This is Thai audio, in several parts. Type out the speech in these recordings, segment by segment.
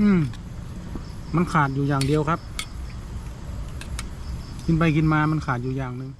อืม มันขาดอยู่อย่างเดียวครับ กินไปกินมามันขาดอยู่อย่างหนึ่ง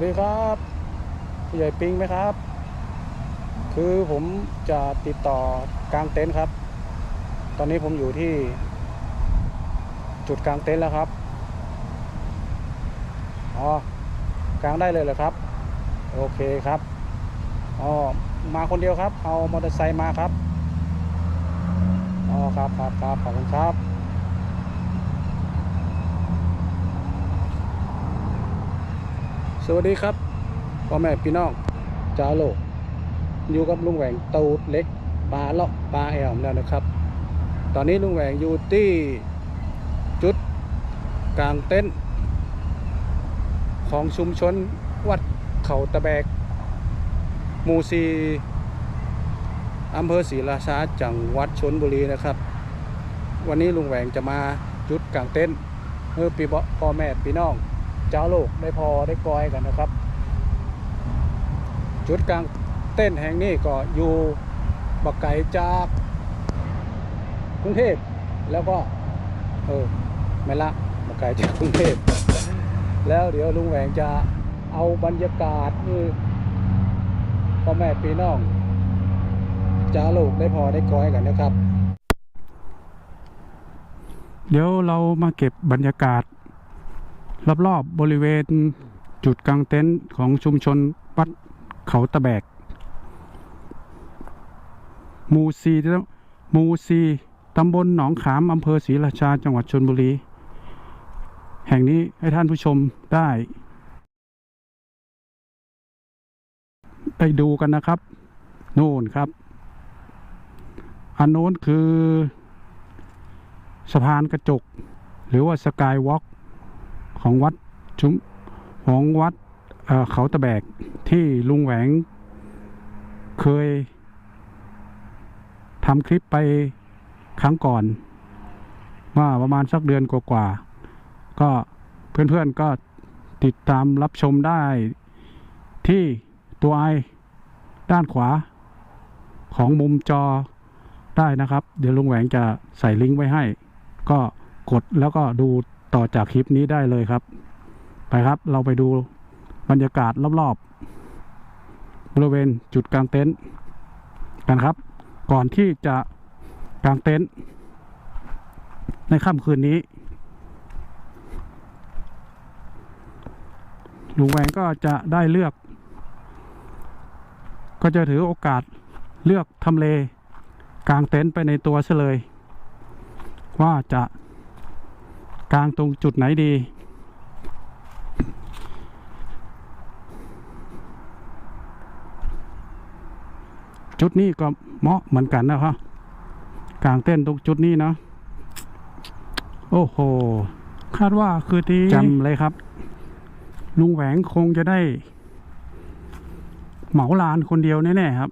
วัสดีครับผู้ใหญ่ปิงไหมครับ คือผมจะติดต่อกลางเต็นท์ครับ ตอนนี้ผมอยู่ที่ จุดกลางเต็นท์แล้วครับอ๋อกลางได้เลยเหรอครับ โอเคครับอ๋อมาคนเดียวครับ เอามอเตอร์ไซค์มาครับอ๋อครับครับครับขอบคุณครับ สวัสดีครับพ่อแม่พี่น้องจ้าโลก อยู่กับลุงแหวงตูดเล็กปลาเลาะปลาแอมแล้วนะครับ ตอนนี้ลุงแหวงอยู่ที่จุดกลางเต็นท์ของชุมชนวัดเขาตะแบกหมู่ซีอำเภอศรีราชาจังหวัดชนบุรีนะครับ วันนี้ลุงแหวงจะมาจุดกลางเต็นท์เพื่อปีพ่อแม่พี่น้อง เจ้าโลกได้พอได้กอยกันนะครับ จุดกลางเต้นแห่งนี้ก็อยู่บักไก่จากกรุงเทพแล้วก็ เออไม่ละบักไก่จากกรุงเทพแล้วเดี๋ยวลุงแหวงจะเอาบรรยากาศนี่พ่อแม่พี่น้องจ้าโลกได้พอได้กอยกันนะครับ เดี๋ยวเรามาเก็บบรรยากาศ รอบๆบบริเวณจุดกลางเต็นท์ของชุมชนวัดเขาตะแบกหมู่ซีหมู่ซีตำบลหนองขามอำเภอศรีราชาจังหวัดชนบุรี แห่งนี้ให้ท่านผู้ชมได้ได้ดูกันนะครับ โน่นครับ อันโน้นคือ สะพานกระจก หรือว่าสกายวอล์ก ของวัดชุมของวัดเเขาตะแบกที่ลุงแหวง เคยทำคลิปไปครั้งก่อน ว่าประมาณสักเดือนกว่าๆก็เพื่อนๆก็ติดตามรับชมได้ที่ตัวไอด้านขวา ของมุมจอได้นะครับ เดี๋ยวลุงแหวงจะใส่ลิงก์ไว้ให้ ก็กดแล้วก็ดู ต่อจากคลิปนี้ได้เลยครับ ไปครับเราไปดูบรรยากาศรอบๆ บริเวณจุดกลางเต็นท์กันครับ ก่อนที่จะกางเต็นท์ในค่ำคืนนี้ลุงแหวงก็จะได้เลือก ก็จะถือโอกาสเลือกทำเลกางเต็นท์ไปในตัวซะเลย ว่าจะ กลางตรงจุดไหนดี จุดนี้ก็เหมาะเหมือนกันนะครับกลางเต้นตรงจุดนี้นะโอ้โห คาดว่าคือที่จำเลยครับ ลุงแหวงคงจะได้ เหมาลานคนเดียวแน่ๆครับ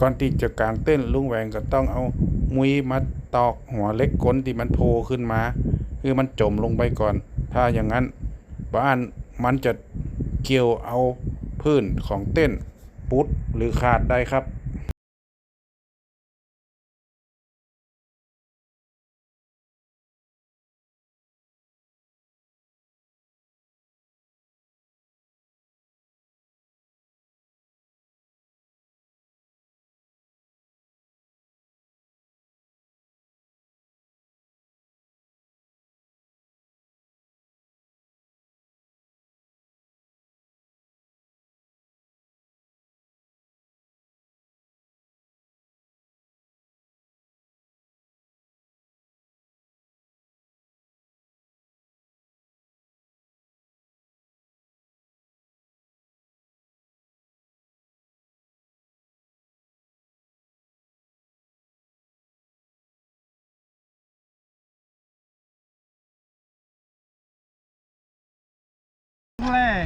ก่อนที่จะกางเต้นลุงแหวงก็ต้องเอามุยมาตอกหัวเล็กก้นที่มันโผล่ขึ้นมา คือมันจมลงไปก่อน ถ้าอย่างนั้นบ้านมันจะเกี่ยวเอาพื้นของเต้นปุดหรือขาดได้ครับ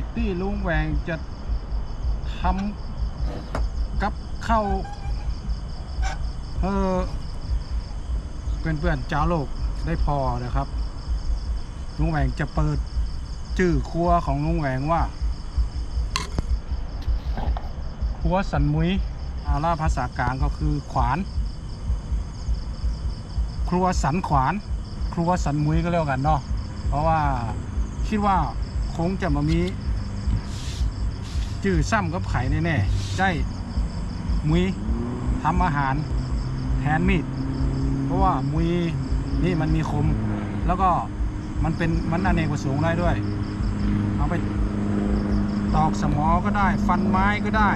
กที่ลุงแหวงจะทำกับเข้าวเออเพื่อนๆเจ้าโลกได้พอนะครับ ลุงแหวงจะเปิดชื่อครัวของลุงแหวงว่า ครัวสันมุยอาล่าภาษากลางก็คือขวาน ครัวสันขวาน ครัวสันมุยก็เรียกกันเนาะเพราะว่าคิดว่าคงจะมามี จื่อซ้ำกับไข่แน่ๆได้มุยทำอาหารแทนมีด เพราะว่ามุยนี่มันมีคม แล้วก็มันเป็นมันอเนกประสงค์ได้ด้วย เอาไปตอกสมอก็ได้ ฟันไม้ก็ได้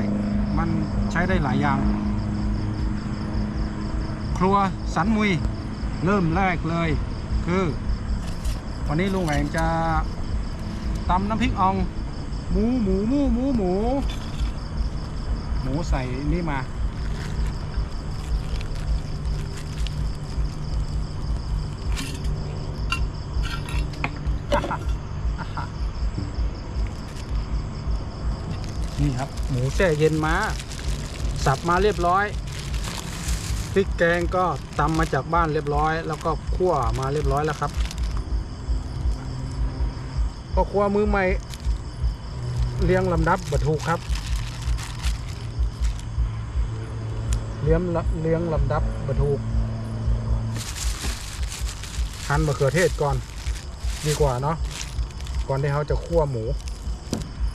มันใช้ได้หลายอย่าง ครัวสันมุยเริ่มแรกเลย คือ วันนี้ลุงแหวงจะตำน้ำพริกอ่อง หมูหมูหมูหมูหมู หมูใส่นี่มา นี่ครับ หมูแช่เย็นมา สับมาเรียบร้อยพริกแกงก็ตำมาจากบ้านเรียบร้อย แล้วก็คั่วมาเรียบร้อยแล้วครับพอครัวมือใหม่ เลี้ยงลำดับบัถูกครับเลี้ยงเลี้ยงลำดับบัถูกหั่นมะเขือเทศก่อน ดีกว่าเนาะก่อนที่เขาจะคั่วหมู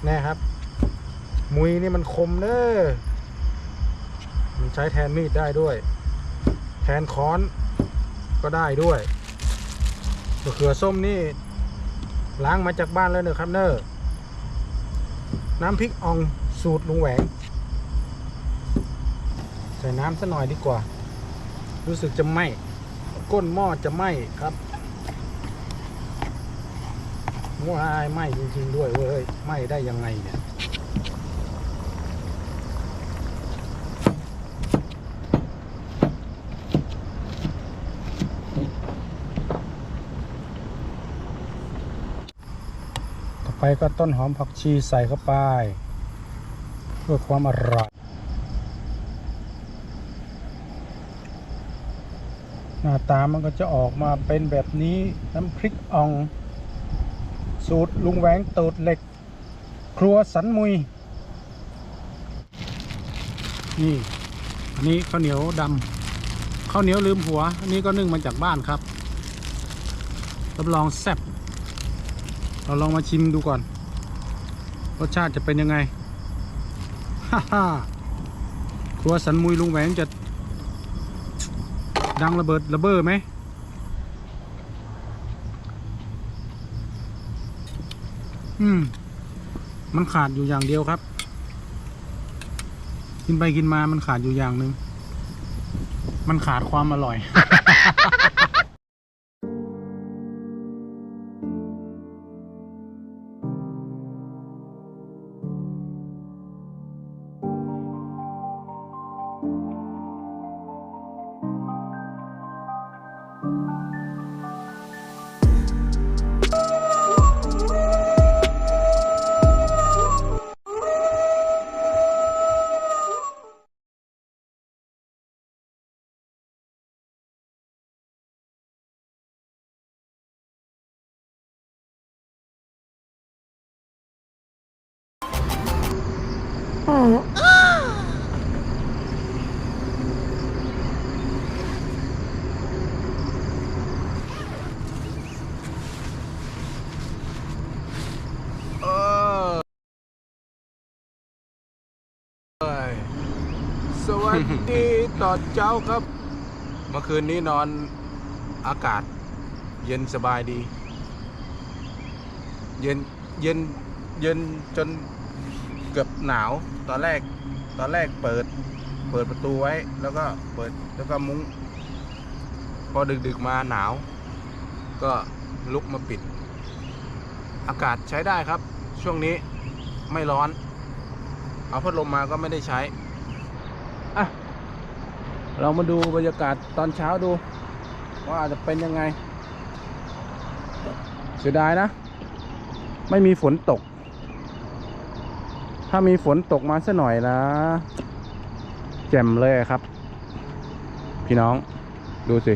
แน่ครับ มุยนี่มันคมเนอะมันใช้แทนมีดได้ด้วย แทนค้อนก็ได้ด้วยมะเขือส้มนี่ล้างมาจากบ้านแล้วเนอะครับเนอะ น้ำพริกอ่องสูตรลุงแหวง ใส่น้ำสักหน่อยดีกว่า รู้สึกจะไหมก้นหม้อจะไหมครับว้ายไหมจริงๆด้วยเว้ยไหมได้ยังไงเนี่ย ไปก็ต้นหอมผักชีใส่เข้าไป เพื่อความอร่อยหน้าตามันก็จะออกมาเป็นแบบนี้น้ำพริกอ่อง สูตรลุงแหวงตูดเหล็ก ครัวสันมุย นี่อันนี้ข้าวเหนียวดำข้าวเหนียวลืมหัว อันนี้ก็นึ่งมาจากบ้านครับรับรองแซ่บ เราลองมาชิมดูก่อน รสชาติจะเป็นยังไง ฮ่าฮ่าครัวสันมุยลุงแหวงจะดังระเบิดระเบ้อไหมอืม มันขาดอยู่อย่างเดียวครับ กินไปกินมามันขาดอยู่อย่างหนึ่ง มันขาดความอร่อย วัสดีตอนเช้าครับ เมื่อคืนนี้นอนอากาศ เย็นสบายดี เย็นเย็นเย็นจนเกือบหนาวตอนแรก ตอนแรกเปิด เปิดประตูไว้ แล้วก็เปิดแล้วก็มุ้ง พอดึกๆมาหนาว ก็ลุกมาปิด อากาศใช้ได้ครับ ช่วงนี้ไม่ร้อน เอาพัดลมมาก็ไม่ได้ใช้ อะ เรามาดูบรรยากาศตอนเช้าดู ว่าจะเป็นยังไง เสียดายนะ ไม่มีฝนตก ถ้ามีฝนตกมาสักหน่อยนะ แจ่มเลยครับ พี่น้องดูสิ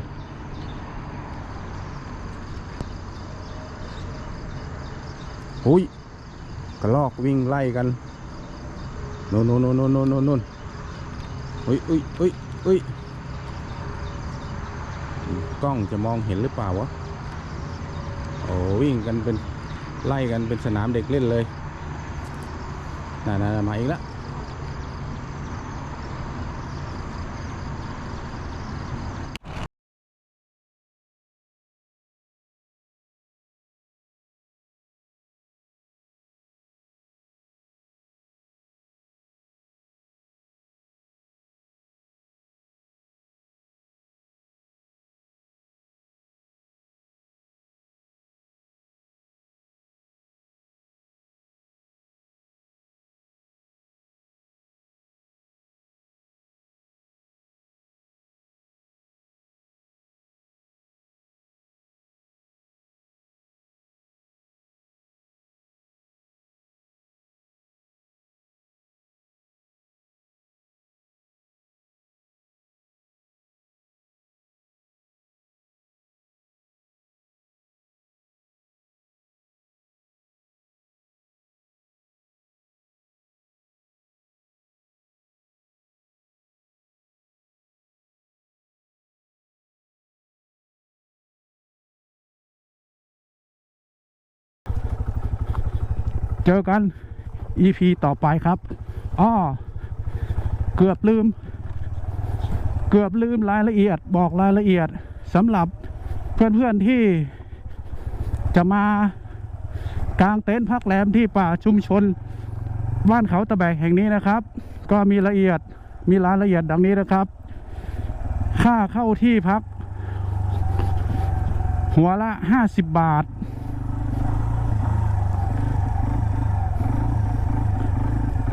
หุยกระลอกวิ่งไล่กันนู่นนู่นนู่นนู่นนู่นนู่ นอุ้ยอุ้ยอุ้ยอุ้ยกล้องจะมองเห็นหรือเปล่าวะโอ้วิ่งกันเป็นไล่กันเป็นสนามเด็กเล่นเลยน่าน่ามาอีกแล้ว เจอกัน EP ต่อไปครับอ้อเกือบลืม เกือบลืมรายละเอียด บอกรายละเอียดสำหรับเพื่อนๆที่จะมากางเต็นท์พักแรมที่ป่าชุมชนบ้านเขาตะแบกแห่งนี้นะครับ ก็มีละเอียดมีรายละเอียดดังนี้นะครับ ค่าเข้าที่พัก หัวละ 50 บาท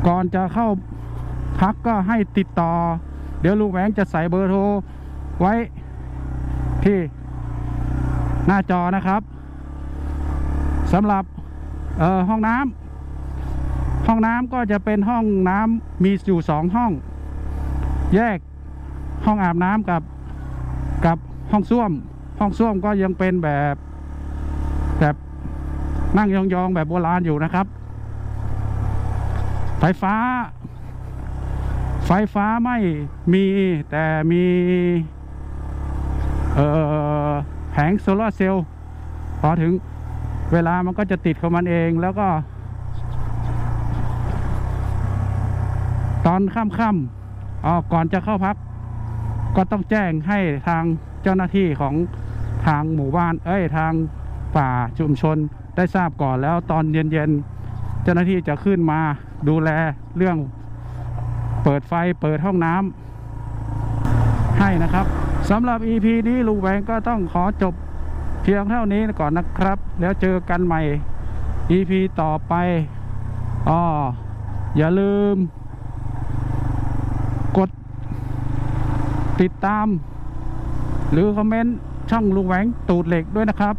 ก่อนจะเข้าพักก็ให้ติดต่อ เดี๋ยวลุงแหวงจะใส่เบอร์โทรไว้ที่หน้าจอนะครับสำหรับห้องน้ำห้องน้ำก็จะเป็นห้องน้ำมีอยู่สองห้อง แยกห้องอาบน้ำกับกับห้องส้วม ห้องส้วมก็ยังเป็นแบบแบบนั่งยองๆแบบโบราณอยู่นะครับ ฟฟ้า ไฟฟ้าไม่มีแต่มีแผงโซลาร์เซลล์พอถึงเวลามันก็จะติดของมันเองแล้วก็ ตอนค่ำๆอ๋อก่อนจะเข้าพัก ก็ต้องแจ้งให้ทางเจ้าหน้าที่ของทางหมู่บ้าน เอ้ยทางป่าชุมชนได้ทราบก่อนแล้วตอนเย็นๆเจ้าหน้าที่จะขึ้นมา ดูแลเรื่องเปิดไฟเปิดห้องน้ำให้นะครับสำหรับ EP นี้ลุงแหวงก็ต้องขอจบเพียงเท่านี้ก่อนนะครับ แล้วเจอกันใหม่ EP ต่อไปอ๋ออย่าลืม กดติดตาม หรือคอมเมนต์ช่องลุงแหวงตูดเหล็กด้วยนะครับ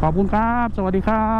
ขอบคุณครับ สวัสดีครับ